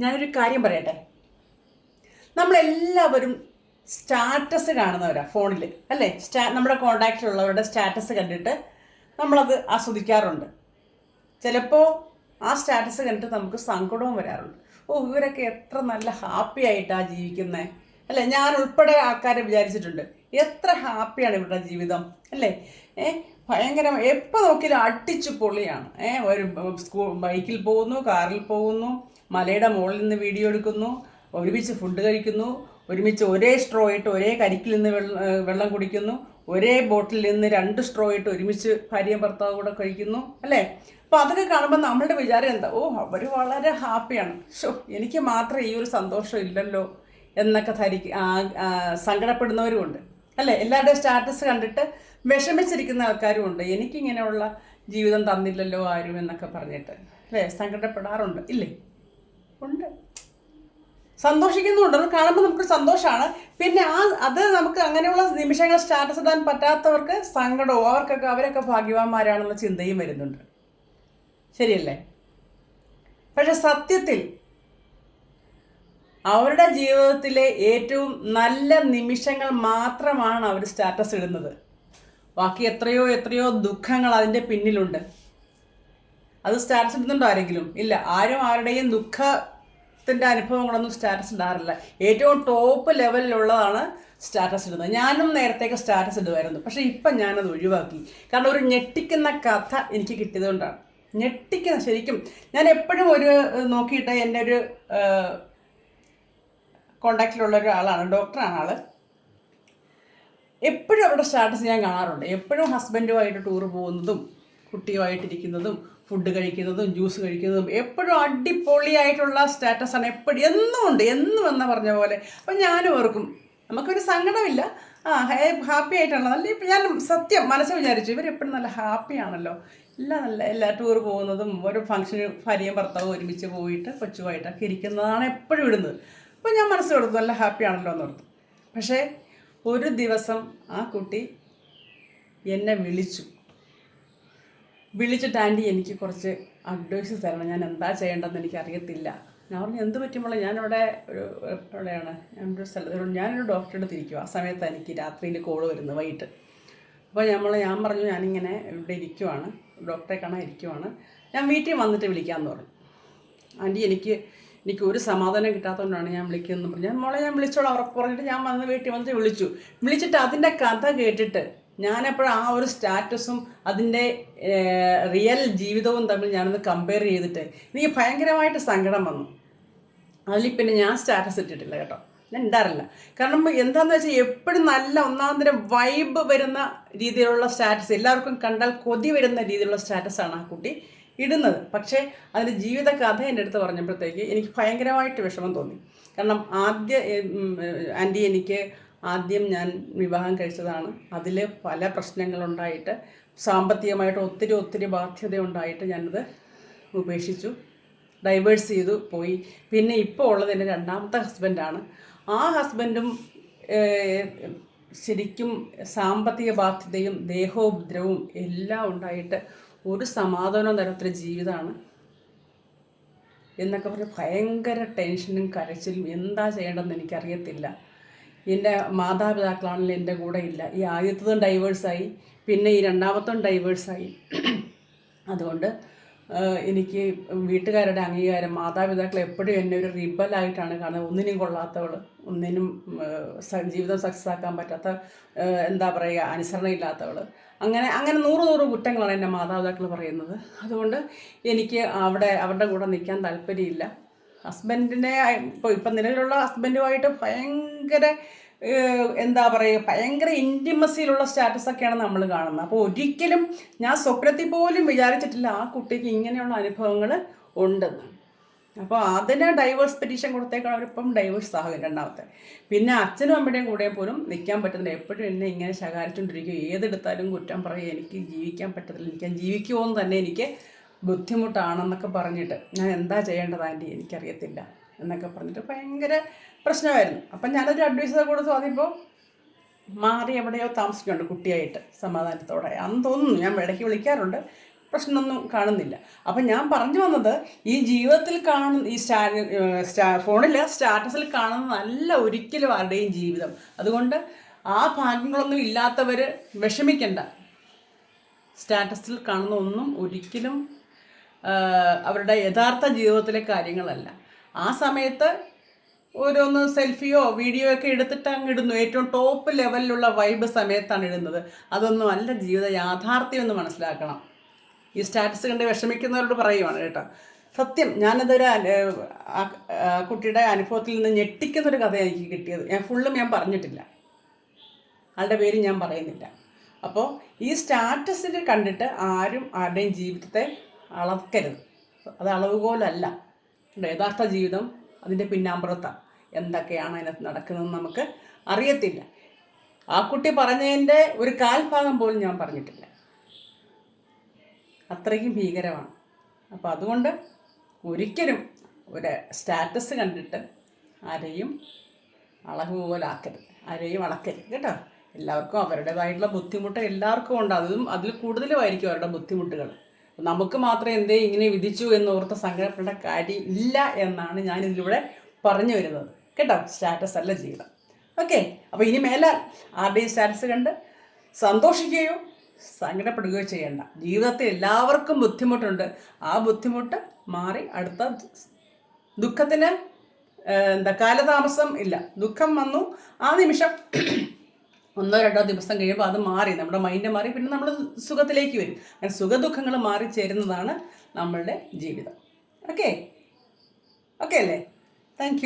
ഞാനൊരു കാര്യം പറയട്ടെ? നമ്മളെല്ലാവരും സ്റ്റാറ്റസ് കാണുന്നവരാ ഫോണിൽ അല്ലേ? സ്റ്റാ നമ്മുടെ കോണ്ടാക്റ്റിലുള്ളവരുടെ സ്റ്റാറ്റസ് കണ്ടിട്ട് നമ്മളത് ആസ്വദിക്കാറുണ്ട്. ചിലപ്പോൾ ആ സ്റ്റാറ്റസ് കണ്ടിട്ട് നമുക്ക് സങ്കടവും വരാറുണ്ട്. ഓ ഇവരൊക്കെ എത്ര നല്ല ഹാപ്പി ആയിട്ടാണ് ജീവിക്കുന്നത് അല്ലേ? ഞാൻ ഉൾപ്പെടെ ആൾക്കാരെ വിചാരിച്ചിട്ടുണ്ട്. എത്ര ഹാപ്പിയാണ് ഇവരുടെ ജീവിതം അല്ലേ? ഏ ഭയങ്കര എപ്പോൾ നോക്കിയാലും അടിച്ചു പൊളിയാണ് ഏ ഒരു സ്കൂൾ ബൈക്കിൽ പോകുന്നു കാറിൽ പോകുന്നു മലയുടെ മുകളിൽ നിന്ന് വീഡിയോ എടുക്കുന്നു ഒരുമിച്ച് ഫുഡ് കഴിക്കുന്നു ഒരുമിച്ച് ഒരേ സ്ട്രോ ഇട്ട് ഒരേ കരിക്കിൽ നിന്ന് വെള്ളം കുടിക്കുന്നു ഒരേ ബോട്ടിൽ നിന്ന് രണ്ട് സ്ട്രോ ഇട്ട് ഒരുമിച്ച് ഭാര്യയും ഭർത്താവും കൂടെ കഴിക്കുന്നു അല്ലേ? അപ്പോൾ അതൊക്കെ കാണുമ്പോൾ നമ്മളുടെ വിചാരം എന്താ? ഓ അവർ വളരെ ഹാപ്പിയാണ് ഷോ എനിക്ക് മാത്രം ഈ ഒരു സന്തോഷം ഇല്ലല്ലോ എന്നൊക്കെ ധരിക്കും സങ്കടപ്പെടുന്നവരുമുണ്ട് അല്ലേ? എല്ലാവരുടെയും സ്റ്റാറ്റസ് കണ്ടിട്ട് വിഷമിച്ചിരിക്കുന്ന ആൾക്കാരും ഉണ്ട്. എനിക്കിങ്ങനെയുള്ള ജീവിതം തന്നില്ലല്ലോ ആരും എന്നൊക്കെ പറഞ്ഞിട്ട് അല്ലേ? സങ്കടപ്പെടാറുണ്ട്. ഇല്ലേ? ഉണ്ട്. സന്തോഷിക്കുന്നുണ്ട്. കാണുമ്പോൾ നമുക്ക് സന്തോഷമാണ് പിന്നെ ആ അത് നമുക്ക് അങ്ങനെയുള്ള നിമിഷങ്ങൾ സ്റ്റാറ്റസ് ഇടാൻ പറ്റാത്തവർക്ക് സങ്കടവും അവർക്കൊക്കെ അവരൊക്കെ ഭാഗ്യവാന്മാരാണെന്ന ചിന്തയും വരുന്നുണ്ട്. ശരിയല്ലേ? പക്ഷെ സത്യത്തിൽ അവരുടെ ജീവിതത്തിലെ ഏറ്റവും നല്ല നിമിഷങ്ങൾ മാത്രമാണ് അവർ സ്റ്റാറ്റസ് ഇടുന്നത്. ബാക്കി എത്രയോ എത്രയോ ദുഃഖങ്ങൾ അതിന്റെ പിന്നിലുണ്ട്. അത് സ്റ്റാറ്റസ് ഇടുന്നുണ്ടോ ആരെങ്കിലും? ഇല്ല. ആരും ആരുടെയും ദുഃഖത്തിന്റെ അനുഭവങ്ങളൊന്നും സ്റ്റാറ്റസ് ഇടാറില്ല. ഏറ്റവും ടോപ്പ് ലെവലിലുള്ളതാണ് സ്റ്റാറ്റസ് ഇടുന്നത്. ഞാനും നേരത്തേക്ക് സ്റ്റാറ്റസ് ഇടുമായിരുന്നു. പക്ഷേ ഇപ്പം ഞാനത് ഒഴിവാക്കി. കാരണം ഒരു ഞെട്ടിക്കുന്ന കഥ എനിക്ക് കിട്ടിയതുകൊണ്ടാണ് ഞെട്ടിക്കുന്ന ശരിക്കും. ഞാൻ എപ്പോഴും ഒരു നോക്കിയിട്ട് എന്റെ ഒരു കോണ്ടാക്റ്റിലുള്ള ഒരാളാണ്. ഡോക്ടറാണ് ആൾ എപ്പോഴും അവരുടെ സ്റ്റാറ്റസ് ഞാൻ കാണാറുണ്ട്. എപ്പോഴും ഹസ്ബൻഡുമായിട്ട് ടൂർ പോകുന്നതും കുട്ടിയുമായിട്ടിരിക്കുന്നതും ഫുഡ് കഴിക്കുന്നതും ജ്യൂസ് കഴിക്കുന്നതും എപ്പോഴും അടിപൊളിയായിട്ടുള്ള സ്റ്റാറ്റസാണ് എപ്പോഴും എന്നും ഉണ്ട്. എന്നും എന്ന് പറഞ്ഞ പോലെ. അപ്പം ഞാനും ഓർക്കും നമുക്കൊരു സങ്കടമില്ല. ആ ഹാപ്പി ആയിട്ടാണ് നല്ല ഇപ്പം ഞാൻ സത്യം മനസ്സിൽ വിചാരിച്ചു ഇവരെപ്പോഴും നല്ല ഹാപ്പിയാണല്ലോ എല്ലാം നല്ല എല്ലാ ടൂർ പോകുന്നതും ഓരോ ഫംഗ്ഷന് ഭാര്യയും ഭർത്താവും ഒരുമിച്ച് പോയിട്ട് കൊച്ചുമായിട്ടൊക്കെ ഇരിക്കുന്നതാണ് എപ്പോഴും ഇടുന്നത്. അപ്പോൾ ഞാൻ മനസ്സിൽ കൊടുത്തു നല്ല ഹാപ്പിയാണല്ലോ എന്ന് ഓർത്തു. പക്ഷേ ഒരു ദിവസം ആ കുട്ടി എന്നെ വിളിച്ചു. വിളിച്ചിട്ട് ആന്റി എനിക്ക് കുറച്ച് അഡ്വൈസ് തരണം. ഞാൻ എന്താ ചെയ്യേണ്ടതെന്ന് എനിക്ക് അറിയത്തില്ല. ഞാൻ പറഞ്ഞു എന്ത് പറ്റുമ്പോൾ ഞാനിവിടെ ഒരു എവിടെയാണ്? ഞാനൊരു സ്ഥലത്ത് ഞാനൊരു ഡോക്ടറുടെ തിരിക്കുക ആ സമയത്ത് എനിക്ക് രാത്രിയിൽ കോൾ വരുന്നു വൈകിട്ട്. അപ്പോൾ നമ്മൾ ഞാൻ പറഞ്ഞു ഞാനിങ്ങനെ ഇവിടെ ഇരിക്കുവാണ്. ഡോക്ടറെ കാണാൻ ഇരിക്കുവാണ്. ഞാൻ വീട്ടിൽ വന്നിട്ട് വിളിക്കാമെന്ന് പറഞ്ഞു. ആന്റി എനിക്ക് എനിക്ക് ഒരു സമാധാനം കിട്ടാത്തതുകൊണ്ടാണ് ഞാൻ വിളിക്കുന്നതെന്ന് പറഞ്ഞു. ഞാൻ മോളെ ഞാൻ വിളിച്ചോളാം ഉറപ്പ് പറഞ്ഞിട്ട് ഞാൻ വന്ന് വീട്ടിൽ വന്നിട്ട് വിളിച്ചു. വിളിച്ചിട്ട് അതിന്റെ കഥ കേട്ടിട്ട് ഞാനെപ്പോഴും ആ ഒരു സ്റ്റാറ്റസും അതിന്റെ റിയൽ ജീവിതവും തമ്മിൽ ഞാനൊന്ന് കമ്പയർ ചെയ്തിട്ട് എനിക്ക് ഭയങ്കരമായിട്ട് സങ്കടം വന്നു. അതിൽ പിന്നെ ഞാൻ സ്റ്റാറ്റസ് ഇട്ടിട്ടില്ല കേട്ടോ. ഞാൻ ഇടാറില്ല. കാരണം എന്താണെന്ന് വെച്ചാൽ എപ്പോഴും നല്ല ഒന്നാന്തരം വൈബ് വരുന്ന രീതിയിലുള്ള സ്റ്റാറ്റസ് എല്ലാവർക്കും കണ്ടാൽ കൊതി വരുന്ന രീതിയിലുള്ള സ്റ്റാറ്റസാണ് ആ കുട്ടി ഇടുന്നത്. പക്ഷേ അതിന്റെ ജീവിത കഥ എന്റെ അടുത്ത് പറഞ്ഞപ്പോഴത്തേക്ക് എനിക്ക് ഭയങ്കരമായിട്ട് വിഷമം തോന്നി. കാരണം ആദ്യ ആന്റി എനിക്ക് ആദ്യം ഞാൻ വിവാഹം കഴിച്ചതാണ്. അതിൽ പല പ്രശ്നങ്ങളുണ്ടായിട്ട് സാമ്പത്തികമായിട്ട് ഒത്തിരി ഒത്തിരി ബാധ്യത ഉണ്ടായിട്ട് ഞാനത് ഉപേക്ഷിച്ചു. ഡൈവേഴ്സ് ചെയ്തു പോയി. പിന്നെ ഇപ്പോൾ ഉള്ളത് എന്റെ രണ്ടാമത്തെ ഹസ്ബൻഡാണ് ആ ഹസ്ബൻഡും ശരിക്കും സാമ്പത്തിക ബാധ്യതയും ദേഹോപദ്രവവും എല്ലാം ഉണ്ടായിട്ട് ഒരു സമാധാനം തരത്തിലെ ജീവിതമാണ് എന്നൊക്കെ പറഞ്ഞ് ഭയങ്കര ടെൻഷനും കരച്ചിലും എന്താ ചെയ്യേണ്ടതെന്ന് എനിക്കറിയത്തില്ല. എന്റെ മാതാപിതാക്കളാണെങ്കിൽ എന്റെ കൂടെ ഇല്ല. ഈ ആദ്യത്തതും ഡൈവേഴ്സായി പിന്നെ ഈ രണ്ടാമത്തും ഡൈവേഴ്സായി അതുകൊണ്ട് എനിക്ക് വീട്ടുകാരുടെ അംഗീകാരം മാതാപിതാക്കൾ എപ്പോഴും എന്നെ ഒരു റിബലായിട്ടാണ് കാണുന്നത്. ഒന്നിനും കൊള്ളാത്തവൾ ഒന്നിനും ജീവിതം സക്സസ് ആക്കാൻ പറ്റാത്ത എന്താ പറയുക അനുസരണയില്ലാത്തവൾ അങ്ങനെ അങ്ങനെ നൂറ് നൂറ് കുറ്റങ്ങളാണ് എന്റെ മാതാപിതാക്കൾ പറയുന്നത്. അതുകൊണ്ട് എനിക്ക് അവിടെ അവരുടെ കൂടെ നിൽക്കാൻ താല്പര്യമില്ല. ഹസ്ബൻഡിനെ ഇപ്പോൾ ഇപ്പം നിലവിലുള്ള ഹസ്ബൻഡുമായിട്ട് ഭയങ്കര എന്താ പറയുക ഭയങ്കര ഇന്റിമസിയിലുള്ള സ്റ്റാറ്റസൊക്കെയാണ് നമ്മൾ കാണുന്നത്. അപ്പോൾ ഒരിക്കലും ഞാൻ സ്വപ്നത്തിൽ പോലും വിചാരിച്ചിട്ടില്ല ആ കുട്ടിക്ക് ഇങ്ങനെയുള്ള അനുഭവങ്ങൾ ഉണ്ടെന്ന്. അപ്പോൾ അതിന് ഡൈവേഴ്സ് പെറ്റീഷൻ കൊടുത്തേക്കാൾ അവരിപ്പം ഡൈവേഴ്സ് ആകും രണ്ടാമത്തെ. പിന്നെ അച്ഛനും അമ്മയുടെയും കൂടെ പോലും നിൽക്കാൻ പറ്റുന്നില്ല. എപ്പോഴും എന്നെ ഇങ്ങനെ ശകാരിച്ചുകൊണ്ടിരിക്കും ഏതെടുത്താലും കുറ്റം പറയും. എനിക്ക് ജീവിക്കാൻ പറ്റത്തില്ല. എനിക്ക് ജീവിക്കുമോ എന്ന് തന്നെ എനിക്ക് ബുദ്ധിമുട്ടാണെന്നൊക്കെ പറഞ്ഞിട്ട് ഞാൻ എന്താ ചെയ്യേണ്ടത് ആന്റി എനിക്കറിയത്തില്ല എന്നൊക്കെ പറഞ്ഞിട്ട് ഭയങ്കര പ്രശ്നമായിരുന്നു. അപ്പം ഞാനൊരു അഡ്വൈസ് കൊടുത്തു അതിപ്പോൾ മാറി എവിടെയോ താമസിക്കുന്നുണ്ട് കുട്ടിയായിട്ട് സമാധാനത്തോടെ. അന്ന് തോന്നുന്നു ഞാൻ ഇടയ്ക്ക് വിളിക്കാറുണ്ട്. പ്രശ്നമൊന്നും കാണുന്നില്ല. അപ്പം ഞാൻ പറഞ്ഞു വന്നത് ഈ ജീവിതത്തിൽ കാണുന്ന ഈ സ്റ്റാ സ്റ്റാ ഫോണിൽ സ്റ്റാറ്റസിൽ കാണുന്ന നല്ല ഒരിക്കലും ആരുടെയും ജീവിതം. അതുകൊണ്ട് ആ ഭാഗ്യങ്ങളൊന്നും ഇല്ലാത്തവർ വിഷമിക്കണ്ട. സ്റ്റാറ്റസിൽ കാണുന്ന ഒന്നും ഒരിക്കലും അവരുടെ യഥാർത്ഥ ജീവിതത്തിലെ കാര്യങ്ങളല്ല. ആ സമയത്ത് ഓരോന്ന് സെൽഫിയോ വീഡിയോ ഒക്കെ എടുത്തിട്ട് അങ്ങ് ഇടുന്നു. ഏറ്റവും ടോപ്പ് ലെവലിലുള്ള വൈബ് സമയത്താണ് ഇടുന്നത്. അതൊന്നും അല്ല ജീവിത യാഥാർത്ഥ്യം എന്ന് മനസ്സിലാക്കണം. ഈ സ്റ്റാറ്റസ് കണ്ട് വിഷമിക്കുന്നവരോട് പറയുവാണ് കേട്ടോ. സത്യം ഞാനതൊരു കുട്ടിയുടെ അനുഭവത്തിൽ നിന്ന് ഞെട്ടിക്കുന്നൊരു കഥ എനിക്ക് കിട്ടിയത്. ഞാൻ ഫുള്ളും ഞാൻ പറഞ്ഞിട്ടില്ല. ആളുടെ പേര് ഞാൻ പറയുന്നില്ല. അപ്പോൾ ഈ സ്റ്റാറ്റസിൽ കണ്ടിട്ട് ആരും ആരുടെയും ജീവിതത്തെ അളക്കരുത്. അത് അളവുകോലല്ല. യഥാർത്ഥ ജീവിതം അതിന്റെ പിന്നാമ്പുറത്താണ് എന്തൊക്കെയാണ് അതിനകത്ത് നടക്കുന്നതെന്ന് നമുക്ക് അറിയത്തില്ല. ആ കുട്ടി പറഞ്ഞതിന്റെ ഒരു കാൽഭാഗം പോലും ഞാൻ പറഞ്ഞിട്ടില്ല. അത്രയ്ക്കും ഭീകരമാണ്. അപ്പോൾ അതുകൊണ്ട് ഒരിക്കലും ഒരു സ്റ്റാറ്റസ് കണ്ടിട്ട് ആരെയും അളവുപോലാക്കരുത് ആരെയും അളക്കരുത്. കേട്ടോ? എല്ലാവർക്കും അവരുടേതായിട്ടുള്ള ബുദ്ധിമുട്ട് എല്ലാവർക്കും ഉണ്ട്. അതും അതിൽ കൂടുതലുമായിരിക്കും അവരുടെ ബുദ്ധിമുട്ടുകൾ. നമുക്ക് മാത്രം എന്തേ ഇങ്ങനെ വിധിച്ചു എന്നോർത്ത് സങ്കടപ്പെടേണ്ട കാര്യം ഇല്ല എന്നാണ് ഞാൻ ഇതിലൂടെ പറഞ്ഞു വരുന്നത്. കേട്ടോ? സ്റ്റാറ്റസ് അല്ല ജീവിതം ഓക്കെ അപ്പോൾ ഇനി മേലാൽ ആരുടെയും സ്റ്റാറ്റസ് കണ്ട് സന്തോഷിക്കുകയോ സങ്കടപ്പെടുകയോ ചെയ്യണ്ട. ജീവിതത്തിൽ എല്ലാവർക്കും ബുദ്ധിമുട്ടുണ്ട്. ആ ബുദ്ധിമുട്ട് മാറി അടുത്ത ദുഃഖത്തിന് എന്താ കാലതാമസം ഇല്ല. ദുഃഖം വന്നു. ആ നിമിഷം ഒന്നോ രണ്ടോ ദിവസം കഴിയുമ്പോൾ അത് മാറി നമ്മുടെ മൈൻഡ് മാറി പിന്നെ നമ്മൾ സുഖത്തിലേക്ക് വരും. അങ്ങനെ സുഖദുഃഖങ്ങൾ മാറി ചേരുന്നതാണ് നമ്മളുടെ ജീവിതം. ഓക്കെ ഓക്കെ അല്ലേ? താങ്ക്